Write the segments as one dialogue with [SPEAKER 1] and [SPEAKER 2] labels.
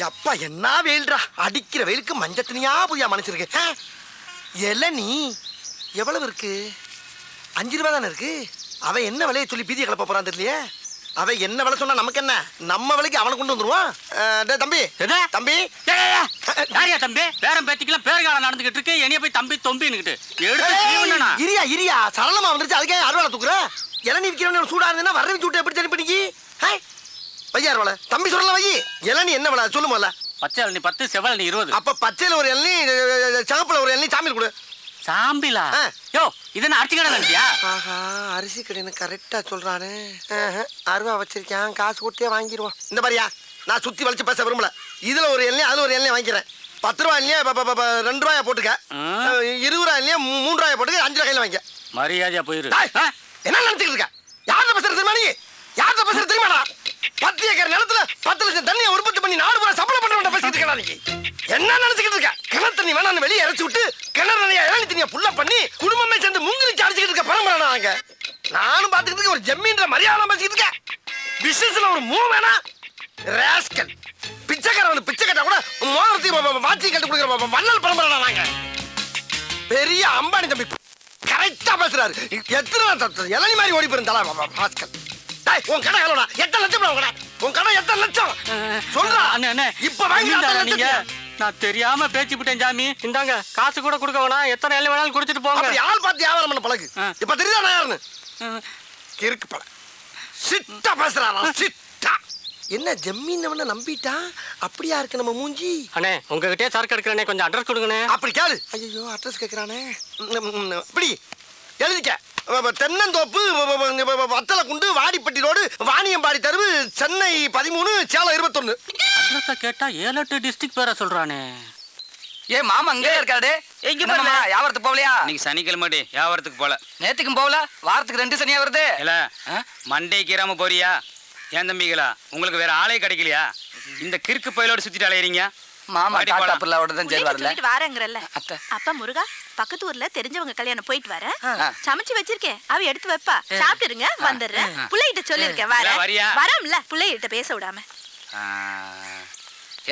[SPEAKER 1] அப்பா என்ன வெயில்டா அடிக்கிற வெயிலுக்கு மஞ்சள் துணியா புதியா மனுஷருக்கு. ஆ? இளநீ எவ்வளவு இருக்கு? அஞ்சு ரூபா தானே இருக்கு? அவன் என்ன விலையை சொல்லி பீதியை கிளப்ப போறான் தெரியலையே? அவன் என்ன விலை சொன்னா நமக்கு என்ன? நம்ம விலைக்கு அவனை கொண்டு வந்துருவான்? தம்பி.
[SPEAKER 2] எது?
[SPEAKER 1] தம்பி.
[SPEAKER 2] யாரியா தம்பி? பேரம் பேத்திக்கலாம் பேருகாலம் நடந்துகிட்டு இருக்கு. என்னைய போய் தம்பி தொம்பின்னுகிட்டு எடுத்து?
[SPEAKER 1] இரியா இரியா. சரளமா வந்துருச்சு. அதுக்கே அறுவாலை தூக்குற? இளநீ விற்கிறவன் சூடா இருந்தா வரவி சூட்டை எப்படி தண்ணி பண்ணிக்கி? வையார் வலை தம்பி சொல்லல வை. இளநீ என்ன விலை சொல்லு முதல்ல.
[SPEAKER 2] பச்சை இளநீ பத்து செவல் நீ இருபது.
[SPEAKER 1] அப்ப பச்சையில ஒரு இளநீ சிகப்புல ஒரு இளநீ சாமியில் கொடு.
[SPEAKER 2] சாம்பிலா
[SPEAKER 1] ஆ.
[SPEAKER 2] யோ இது என்ன அரிசி கடை நினைச்சியா
[SPEAKER 1] ஆஹா அரிசி கடைன்னு கரெக்டா சொல்றானே. அருவா வச்சிருக்கேன் காசு கொடுத்தே வாங்கிடுவோம் இந்த மாதிரியா நான் சுத்தி வளைச்சு பேச விரும்பல. இதுல ஒரு எண்ணெய் அதுல ஒரு எண்ணெய் வாங்கிக்கிறேன். பத்து ரூபா இல்லையா ரெண்டு ரூபாயா போட்டுக்க. இருபது ரூபா இல்லையா மூணு ரூபாயா போட்டுக்க அஞ்சு ரூபாய் கையில வாங்கிக்க.
[SPEAKER 2] மரியாதையா போயிரு?
[SPEAKER 1] என்ன நினைச்சுக்கிட்டு இருக்க? யார்கிட்ட பேசுறது தெரியுமா நீ? யார்கிட்ட பேசுறது தெரியுமாடா? பத்து ஏக்கர் நிலத்துல பத்து லட்சம் தண்ணியை உற்பத்தி பண்ணி நாடு பூரா சப்ளை பண்றவன் பேசிட்டு இருக்கா நீ. என்ன நினைச்சுக்கிட்டு இருக்க? கிணறு தண்ணி வேணாம்னு வெளியே இறச்சி விட்டு கிணறு நிறைய இளநி தண்ணியை புள்ள பண்ணி குடும்பமே சேர்ந்து முங்கிலிச்சு அடிச்சுக்கிட்டு இருக்க பரம்பரை நாங்க நானும் பாத்துக்கிட்டு ஒரு ஜம்மீன்ற மரியாதை பேசிக்கிட்டு இருக்க பிசினஸ்ல ஒரு மூ வேணா. ராஸ்கல் பிச்சைக்காரன் பிச்சை கட்டா கூட மோதிரத்தையும் வாட்சி கட்டு கொடுக்குற வள்ளல் பரம்பரை நாங்க பெரிய அம்பானி தம்பி கரெக்டா பேசுறாரு. எத்தனை நாள் இளநி மாதிரி ஓடி போயிருந்தாலும் பாஸ்கர் உன் கடை எவ்வளோடா? எத்தனை லட்சம் உன் கடை? உன் கடை எத்தனை லட்சம்? சொல்றா.
[SPEAKER 2] அண்ணே
[SPEAKER 1] இப்ப வாங்கி
[SPEAKER 2] நீங்க நான் தெரியாம பேச்சு விட்டேன் ஜாமி. இந்தாங்க காசு கூட கொடுக்க வேணாம். எத்தனை எல்லாம் வேணாலும் குடிச்சிட்டு போங்க.
[SPEAKER 1] ஆள் பார்த்து வியாபாரம் பண்ண பழகு. இப்ப தெரியுதா நான் யாருன்னு. கிறுக்கு பழ சிட்டா பேசுறாரா? சிட்டா. என்ன ஜம்மீன் நம்பிட்டா? அப்படியா இருக்கு நம்ம மூஞ்சி?
[SPEAKER 2] அண்ணே உங்ககிட்டயே சரக்கு எடுக்கிறேனே. கொஞ்சம் அட்ரஸ் கொடுங்கண்ணே.
[SPEAKER 1] அப்படி கேளு. ஐயோ அட்ரஸ் கேட்குறானே இப்படி எழுதிக்க. தென்னந்தோப்பு வத்தலை குண்டு ரோடு வாணியம்பாடி தெருவு சென்னை பதிமூணு சேலம் இருபத்தொன்னு.
[SPEAKER 2] அட்ரஸை கேட்டா ஏழு எட்டு டிஸ்ட்ரிக்ட் பேரை சொல்றானே.
[SPEAKER 3] ஏ மாமா அங்கே இருக்காரு
[SPEAKER 2] எங்க
[SPEAKER 3] மாமா, வியாபாரத்துக்கு போகலையா?
[SPEAKER 4] இன்னைக்கு சனிக்கிழமை வியாபாரத்துக்கு போல.
[SPEAKER 3] நேத்துக்கும் போகல வாரத்துக்கு ரெண்டு சனியா வருது?
[SPEAKER 4] இல்ல? மண்டே கீராம போறியா? ஏன் தம்பிகளா உங்களுக்கு வேற ஆளே கிடைக்கலையா? இந்த கிறுக்கு பயிலோட சுத்திட்டு அலையறீங்க.
[SPEAKER 3] மாமா
[SPEAKER 4] வாடி
[SPEAKER 3] டாட்டா
[SPEAKER 4] போலாம்.
[SPEAKER 3] பிள்ளையோட தான் சரி
[SPEAKER 5] பிள்ளைங்க
[SPEAKER 3] வரல
[SPEAKER 5] சொல்லிட்டு வாரங்கிறல்ல.
[SPEAKER 3] அத்தை.
[SPEAKER 5] அப்பா முருகா பக்கத்து ஊர்ல தெரிஞ்சவங்க கல்யாணம் போயிட்டு வரேன்
[SPEAKER 3] ஆ.
[SPEAKER 5] சமைச்சு வச்சிருக்கேன். அவ எடுத்து வைப்பா. சாப்பிட்டுருங்க வந்துடுறேன். பிள்ளைகிட்ட சொல்லிருக்கேன்
[SPEAKER 4] வரியா?
[SPEAKER 5] வரம்ல பிள்ளைகிட்ட பேச விடாம.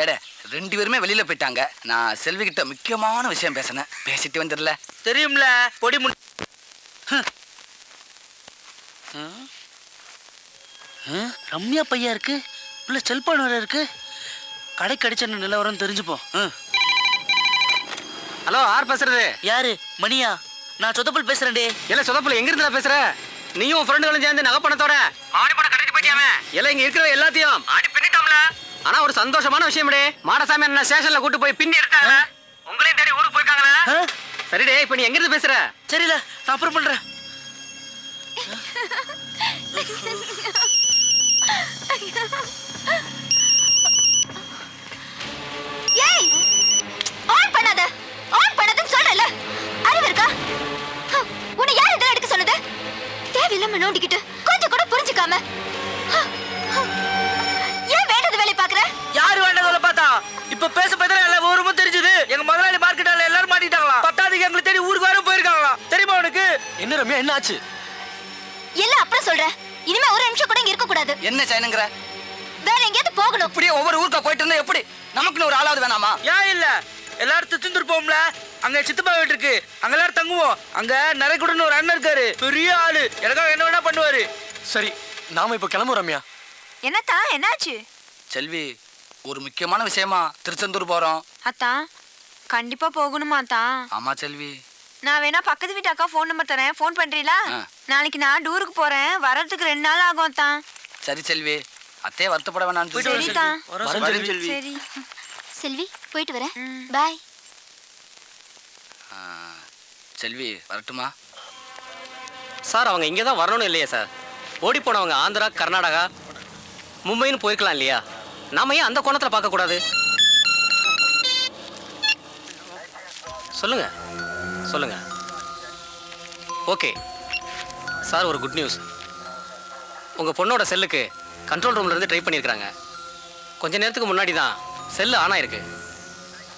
[SPEAKER 3] ஏடே ரெண்டு பேருமே வெளியில போயிட்டாங்க. நான் செல்வி கிட்ட முக்கியமான விஷயம் பேசினேன். பேசிட்டு வந்துடல
[SPEAKER 2] தெரியும்ல பொடி முன் ரம்யா பையா இருக்கு? உள்ள செல்போன் வேற இருக்கு? கடைக்கு அடிச்ச நிலவரம் தெரிஞ்சுப்போம்
[SPEAKER 4] ஹலோ யார் பேசுறது?
[SPEAKER 2] யாரு? மணியா? நான் சொதப்பல் பேசுறேன்டே
[SPEAKER 4] இல்ல சொதப்புல எங்க இருந்தா பேசுற? நீயும் உன் ஃப்ரெண்டுகளும் சேர்ந்து நகைப்பணத்தோட. ஆடி பணம் கட்டிட்டு போயிட்டியாமே? இல்ல இங்க இருக்கிற எல்லாத்தையும். ஆடி பின்னிட்டோம்ல? ஆனா ஒரு சந்தோஷமான விஷயம்டே மாடசாமி என்ன ஸ்டேஷன்ல கூட்டு போய் பின்னி எடுத்தாங்க உங்களையும் தேடி ஊருக்கு போயிருக்காங்களே? சரிடே இப்ப நீ எங்க இருந்து பேசுற?
[SPEAKER 2] சரில நான் அப்புறம் பண்றேன்.
[SPEAKER 5] தேவையில்லாம நோண்டிக்கிட்டு கொஞ்சம் கூட புரிஞ்சுக்காம. ஏன் வேண்டது வேலை பாக்குற
[SPEAKER 2] யாரு வேண்டதில்ல பார்த்தா? இப்ப பேச பார்த்தா எல்லா ஊருமும் தெரிஞ்சது. எங்க முதலாளி மார்க்கெட்டால எல்லாரும் மாட்டிட்டாங்களா பத்தாவதுக்கு எங்களை தேடி ஊருக்கு வர போயிருக்காங்களா தெரியுமா உனக்கு? என்ன ரம்யா என்ன ஆச்சு?
[SPEAKER 5] எல்லாம் அப்புறம் சொல்றேன். இனிமே ஒரு நிமிஷம் கூட இங்க இருக்க கூடாது
[SPEAKER 3] என்ன செய்யணுங்கிற?
[SPEAKER 5] வேற எங்கேயாவது போகணும்.
[SPEAKER 3] இப்படியே ஒவ்வொரு ஊருக்கா போயிட்டு இருந்தா எப்படி? நமக்குன்னு ஒரு ஆளாவது வேணாமா?
[SPEAKER 2] ஏன் இல்ல? எல்லாரும் திருச்செந்தூர் அங்க சித்தப்பா வீட்டு இருக்கு. அங்க எல்லாரும் தங்குவோம். அங்க நரைக்குடன்னு ஒரு அண்ணன் இருக்காரு. பெரிய ஆளு. எனக்காக என்ன வேணா பண்ணுவாரு.
[SPEAKER 6] சரி நாம இப்ப கிளம்புறோம் ரம்யா.
[SPEAKER 5] என்னத்தா என்னாச்சு?
[SPEAKER 3] செல்வி ஒரு முக்கியமான விஷயமா திருச்செந்தூர் போறோம்.
[SPEAKER 5] அத்தான் கண்டிப்பா போகணுமா தான்
[SPEAKER 3] ஆமா செல்வி.
[SPEAKER 5] நான் வேணா பக்கத்து வீட்டு அக்கா ஃபோன் நம்பர் தரேன். ஃபோன் பண்றீங்களா. நாளைக்கு நான் டூருக்கு போறேன். வர்றதுக்கு ரெண்டு நாள் ஆகும் தான்
[SPEAKER 3] சரி செல்வி. அத்தையே வருத்தப்பட வேணாம்
[SPEAKER 5] சரிதா
[SPEAKER 6] வரேன் செல்வி.
[SPEAKER 5] சரி.
[SPEAKER 7] செல்வி. போயிட்டு வரேன். பாய்
[SPEAKER 3] செல்வி வரட்டுமா?
[SPEAKER 8] சார் அவங்க இங்கே தான் வரணும்னு இல்லையா சார். ஓடி போனவங்க ஆந்திரா கர்நாடகா மும்பைன்னு போயிருக்கலாம் இல்லையா? நாம ஏன் அந்த கோணத்தில் பார்க்கக்கூடாது? சொல்லுங்க. சொல்லுங்க. ஓகே. சார் ஒரு குட் நியூஸ் உங்கள் பொண்ணோட செல்லுக்கு கண்ட்ரோல் ரூம்லேருந்து ட்ரை பண்ணியிருக்கிறாங்க. கொஞ்ச நேரத்துக்கு முன்னாடி தான் செல்லு ஆன் ஆயிருக்கு.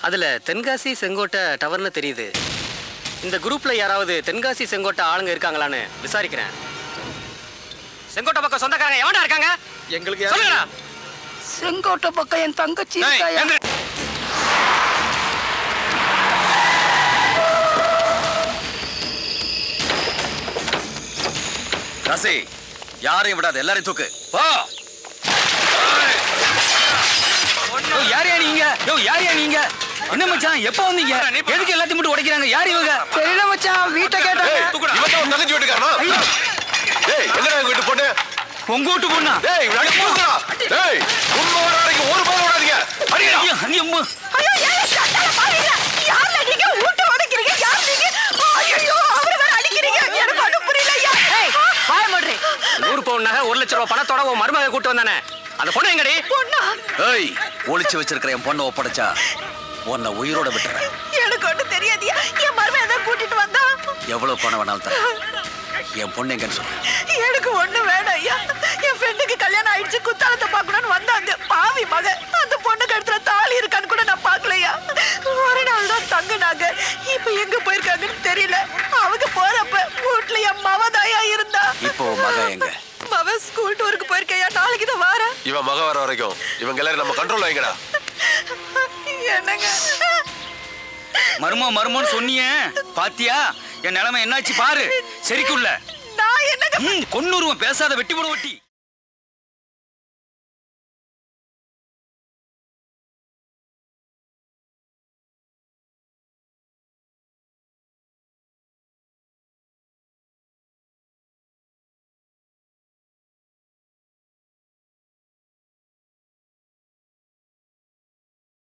[SPEAKER 8] அதில் தென்காசி செங்கோட்டை டவர்னு தெரியுது. இந்த குரூப்ல யாராவது தென்காசி செங்கோட்டை ஆளுங்க இருக்காங்களான்னு விசாரிக்கிறேன். செங்கோட்டை பக்கம் சொந்தக்காரங்க எவனா இருக்காங்க?
[SPEAKER 6] எங்களுக்கு
[SPEAKER 8] சொல்லுங்கடா.
[SPEAKER 4] செங்கோட்டை பக்கம் என் தங்கச்சி இருக்காயா?
[SPEAKER 3] காசி யாரையும் விடாத எல்லாரையும் தூக்கு. போ.
[SPEAKER 4] யாரையா நீங்க? யோ யாரையா நீங்க? என்ன மச்சான் எப்ப வந்தீங்க? எதுக்கு எல்லாத்தையும் மட்டும் உடைக்கிறாங்க? யார் இவங்க?
[SPEAKER 6] தெரியல மச்சான் வீட்டை கேட்டாங்க.
[SPEAKER 9] இவன் தான் தங்கச்சி வீட்டுக்காரனா? டேய் எங்கடா எங்க வீட்டு பொண்ணு?
[SPEAKER 4] உங்க வீட்டு பொண்ணா?
[SPEAKER 9] டேய் விளையாடி போடுறா டேய் உண்மை வர வரைக்கும் ஒரு பால் விடாதீங்க அடிடா
[SPEAKER 4] ஐயோ, அம்மா.
[SPEAKER 5] ஐயோ ஏன் சட்டால பாருங்க யார்ல நீங்க ஊட்ட உடைக்கிறீங்க? யார் நீங்க? ஐயோ அவரை வேற அடிக்கிறீங்க. எனக்கு ஒண்ணும் புரியல ஐயா.
[SPEAKER 6] பாய மாட்டேன்
[SPEAKER 8] நூறு பவுன் நகை ஒரு லட்ச ரூபா பணத்தோட உன் மருமக கூட்டு வந்தானே. அந்த பொண்ணு எங்கடி
[SPEAKER 5] பொண்ணா?
[SPEAKER 3] ஏய் ஒளிச்சு வச்சிருக்கிற என் பொண்ணை ஒப்படைச்சா? உன்னை உயிரோட விட்டுறேன்.
[SPEAKER 5] எனக்கு ஒண்ணும் தெரியாதியா? என் மருமகன் தான் கூட்டிட்டு வந்தா?
[SPEAKER 3] எவ்வளவு பணம் வேணாலும் தரேன். என் பொண்ணு எங்கன்னு சொல்லு.
[SPEAKER 5] எனக்கு ஒண்ணு வேணாம் ஐயா. என் ஃப்ரெண்டுக்கு கல்யாணம் ஆயிடுச்சு குத்தாலத்தை பார்க்கணும்னு வந்தாங்க. பாவி மக அந்த பொண்ணு கழுத்துல தாலி இருக்கான்னு கூட நான் பார்க்கலையா ஒரு நாள் தான் தங்குனாங்க. இப்ப எங்க போயிருக்காங்கன்னு தெரியல. அவங்க போறப்ப வீட்டுல என் மவதாயா இருந்தா.
[SPEAKER 3] இப்போ மகன் எங்க?
[SPEAKER 5] மவ ஸ்கூல் டூருக்கு போயிருக்கையா நாளைக்கு தான் வாரேன்.
[SPEAKER 9] இவன் மக வர வரைக்கும். இவங்க எல்லாரும் நம்ம கண்ட்ரோல் வைங்கடா.
[SPEAKER 5] என்னங்க?
[SPEAKER 4] மருமோ மருமோன்னு சொன்னியே. பாத்தியா? என் நிலைமை என்னாச்சு பாரு. சரிக்குள்ள.
[SPEAKER 5] நான் என்னங்க
[SPEAKER 4] கொன்னுருவன். பேசாத வெட்டி போட வெட்டி.